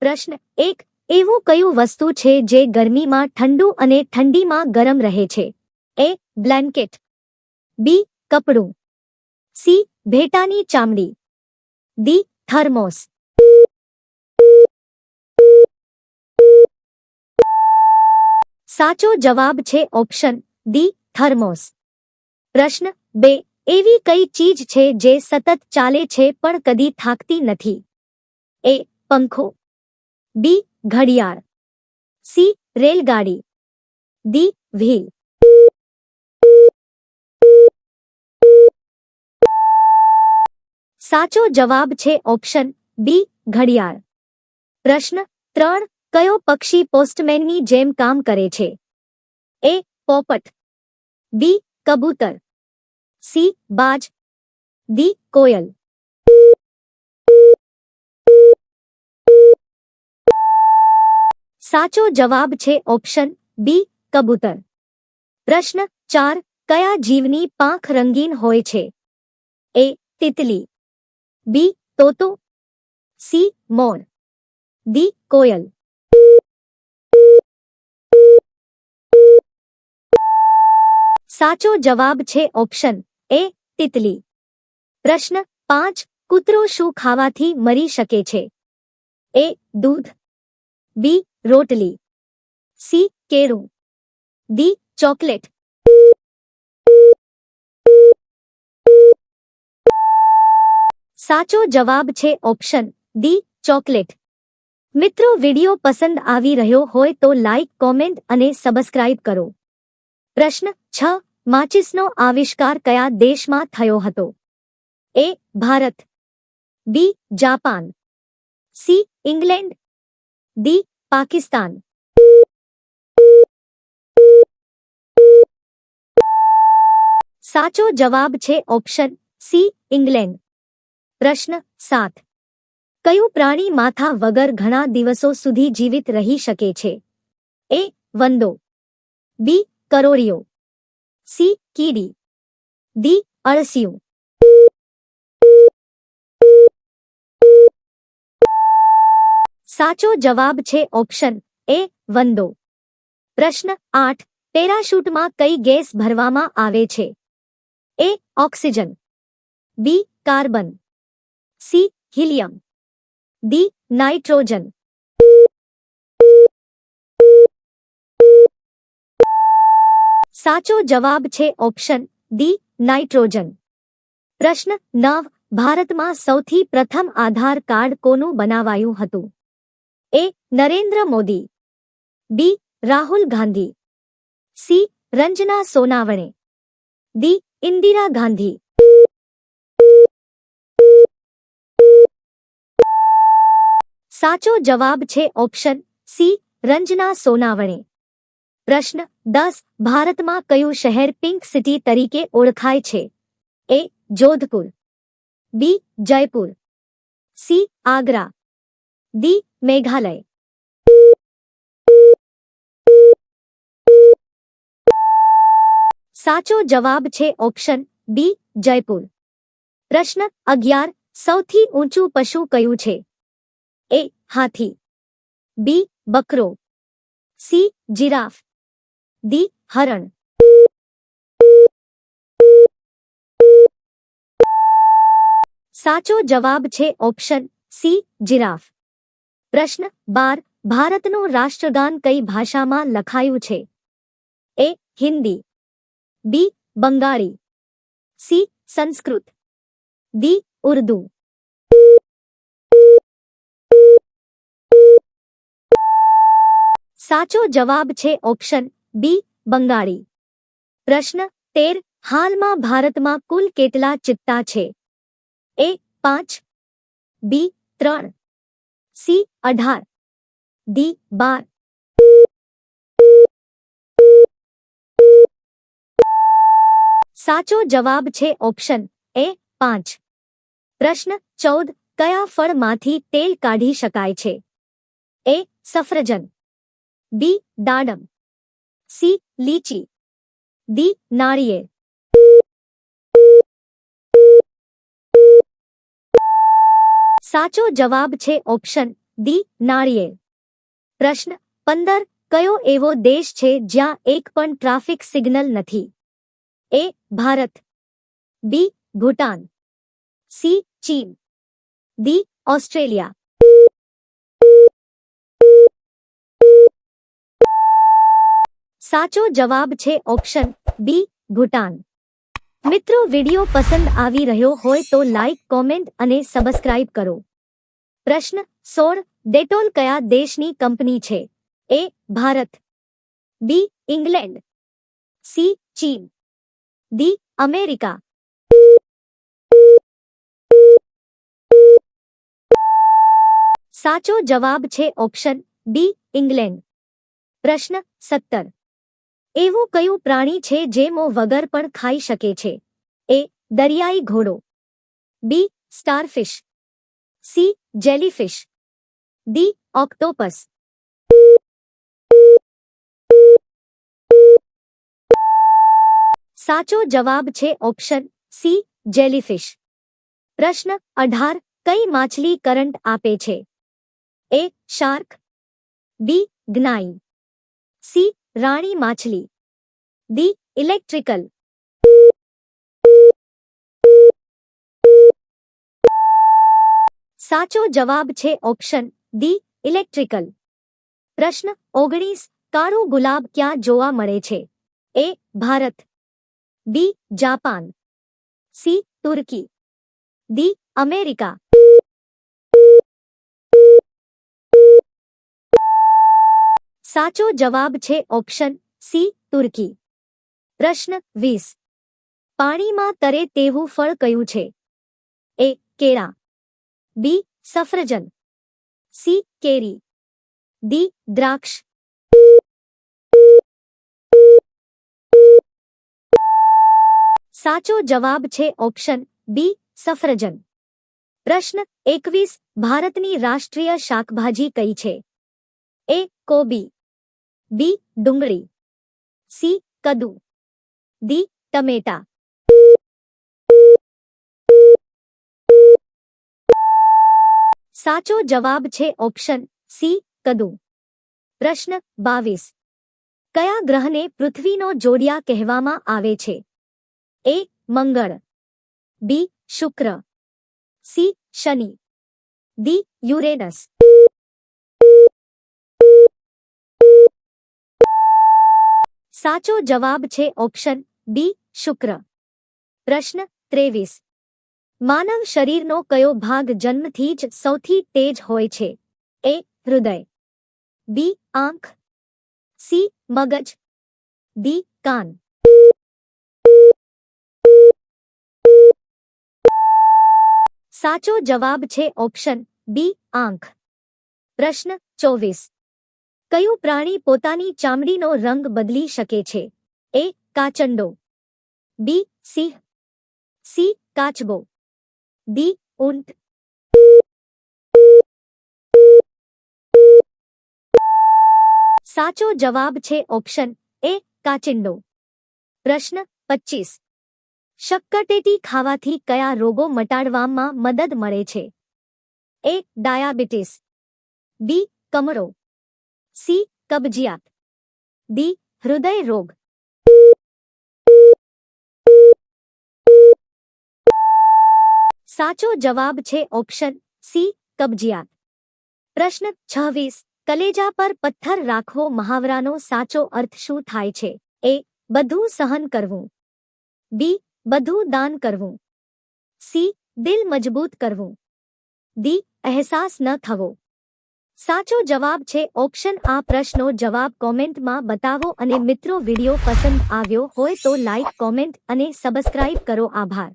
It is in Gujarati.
પ્રશ્ન એક, એવું કયું વસ્તુ છે જે ગરમીમાં ઠંડુ અને ઠંડીમાં ગરમ રહે છે? એ, બ્લેન્કેટ. બી, કપડું. સી, ભેટાની ચામડી. D, thermos. સાચો જવાબ છે ઓપ્શન ડી, થર્મોસ. પ્રશ્ન બે, એવી કઈ ચીજ છે જે સતત ચાલે છે પણ કદી થાકતી નથી? એ, પંખો. બી ઘડિયાળ સી રેલગાડી ડી વ્હીલ સાચો જવાબ છે ઓપ્શન બી ઘડિયાળ પ્રશ્ન ત્રણ કયો પક્ષી પોસ્ટમેનની જેમ કામ કરે છે? એ પોપટ બી કબૂતર સી બાજ ડી કોયલ સાચો જવાબ છે ઓપ્શન બી, કબૂતર. પ્રશ્ન ચાર, કયા જીવની પાંખ રંગીન હોય છે? એ, તિતલી. બી, તોતો. સી મોર ડી, કોયલ. સાચો જવાબ છે ઓપ્શન એ, તિતલી. પ્રશ્ન પાંચ, કૂતરો શું ખાવાથી મરી શકે છે? એ, દૂધ. બી રોટલી. સી, કેળું. D, chocolate. સાચો જવાબ છે ઓપ્શન. D, chocolate. મિત્રો, વિડિયો પસંદ આવી રહ્યો હોય તો લાઇક કોમેન્ટ અને સબસ્ક્રાઇબ કરો. પ્રશ્ન છ, માચિસનો આવિષ્કાર કયા દેશમાં થયો હતો? A, Bharat. B, Japan. C, England. D Pakistan સાચો જવાબ છે ઓપ્શન સી ઇંગ્લેન્ડ પ્રશ્ન સાત કયું પ્રાણી માથા વગર ઘણા દિવસો સુધી જીવિત રહી શકે છે એ વંદો બી કરોળિયો સી કીડી ડી અળસિયું સાચો જવાબ છે ઓપ્શન એ વંદો. પ્રશ્ન આઠ, પેરાશૂટમાં કઈ ગેસ ભરવામાં આવે છે? A, oxygen. B, carbon. C, helium. D, nitrogen. સાચો જવાબ છે ઓપ્શન ડી, નાઇટ્રોજન. પ્રશ્ન નવ, ભારતમાં સૌથી પ્રથમ આધાર કાર્ડ કોનું બનાવાયું હતું? A Narendra Modi. B Rahul Gandhi. C Ranjana Sonawane. D Indira Gandhi. સાચો જવાબ છે ઓપ્શન સી રંજના સોનાવણે. પ્રશ્ન દસ ભારતમાં કયું શહેર પિંક સિટી તરીકે ઓળખાય છે? A Jodhpur. B Jaipur. C Agra. D Meghalaya સાચો જવાબ છે ઓપ્શન બી જયપુર પ્રશ્ન અગિયાર સૌથી ઊંચું પશુ કયું છે એ હાથી બી બકરો સી જીરાફ ડી હરણ સાચો જવાબ છે ઓપ્શન સી જીરાફ પ્રશ્ન બાર, ભારતનું રાષ્ટ્રગાન કઈ ભાષામાં લખાયું છે? A, Hindi. B, Bengali. C, Sanskrit. D, Urdu. સાચો જવાબ છે ઓપ્શન બી, બંગાળી. પ્રશ્ન તેર, હાલમાં ભારતમાં કુલ કેટલા ચિત્તા છે? એ, પાંચ. બી, ત્રણ. સી, અઢાર. ડી, બાર. સાચો જવાબ છે ઓપ્શન એ પાંચ. પ્રશ્ન ચૌદ, કયા ફળમાંથી તેલ કાઢી શકાય છે? એ, સફરજન. બી, દાડમ. સી, લીચી. ડી, નાળિયેર. સાચો જવાબ છે ઓપ્શન ડી, નાળિયેર. પ્રશ્ન, પંદર, કયો એવો દેશ છે જ્યાં એક પણ ટ્રાફિક સિગ્નલ નથી? A, Bharat. B, Bhutan. C, ચીન. D, Australia. સાચો જવાબ છે ઓપ્શન બી ભૂટાન. મિત્રો, વિડિયો પસંદ આવી રહ્યો હોય તો લાઈક કોમેન્ટ અને સબસ્ક્રાઇબ કરો. પ્રશ્ન સોળ, ડેટોલ કયા દેશની કંપની છે? A Bharat. B England. C ચીન. D America. સાચો જવાબ છે ઓપ્શન બી ઇંગ્લેન્ડ. પ્રશ્ન સત્તર. એવું કયું પ્રાણી છે જે મો વગર પણ ખાઈ શકે છે? એ, દરિયાઈ ઘોડો. B, starfish. C, jellyfish. D, octopus. સાચો જવાબ છે ઓપ્શન સી, જેલીફિશ. પ્રશ્ન અઢાર, કઈ માછલી કરંટ આપે છે? A, shark. બી, ગ્નાઈ. સી રાણી માછલી ડી ઇલેક્ટ્રિકલ સાચો જવાબ છે ઓપ્શન ડી ઇલેક્ટ્રિકલ પ્રશ્ન ઓગણીસ કાળું ગુલાબ ક્યાં જોવા મળે છે A Bharat B Japan C Turkey D America સાચો જવાબ છે ઓપ્શન સી, તુર્કી. પ્રશ્ન વીસ. પાણીમાં તરે તેવું ફળ કયું છે? એ, કેળા. બી, સફરજન. સી, કેરી. ડી, દ્રાક્ષ. સાચો જવાબ છે ઓપ્શન બી, સફરજન. પ્રશ્ન એકવીસ. ભારતની રાષ્ટ્રીય શાકભાજી કઈ છે? એ, કોબી. બી ડુંગળી સી કદુ ડી ટમેટા સાચો જવાબ છે ઓપ્શન સી કદુ પ્રશ્ન બાવીસ કયા ગ્રહને પૃથ્વીનો જોડિયા કહેવામાં આવે છે એ મંગળ બી શુક્ર સી શનિ ડી યુરેનસ સાચો જવાબ છે ઓપ્શન બી, શુક્ર. પ્રશ્ન ત્રેવીસ. માનવ શરીરનો કયો ભાગ જન્મથી જ સૌથી તેજ હોય છે? એ, હૃદય. બી, આંખ. સી, મગજ. ડી, કાન. સાચો જવાબ છે ઓપ્શન બી, આંખ. પ્રશ્ન ચોવીસ. કયું પ્રાણી પોતાની ચામડીનો રંગ બદલી શકે છે? એ, કાચંડો. બી, સિંહ. સી, કાચબો. ડી, ઊંટ. સાચો જવાબ છે ઓપ્શન એ, કાચિંડો. પ્રશ્ન પચીસ શક્કરટેટી ખાવાથી કયા રોગો મટાડવામાં મદદ મળે છે? A, diabetes. બી, કમળો. સી કબજિયાત ડી હૃદય રોગ સાચો જવાબ છે ઓપ્શન સી કબજિયાત પ્રશ્ન છવ્વીસ કલેજા પર પથ્થર રાખવો મહાવરાનો સાચો અર્થ શું થાય છે? એ બધું સહન કરવું. બી બધું દાન કરવું. સી દિલ મજબૂત કરવું. ડી અહેસાસ ન થવો. સાચો જવાબ છે ઓપ્શન આ પ્રશ્નો જવાબ કોમેન્ટમાં બતાવો અને મિત્રો વિડિયો પસંદ આવ્યો હોય તો લાઇક કોમેન્ટ અને સબસ્ક્રાઇબ કરો. આભાર.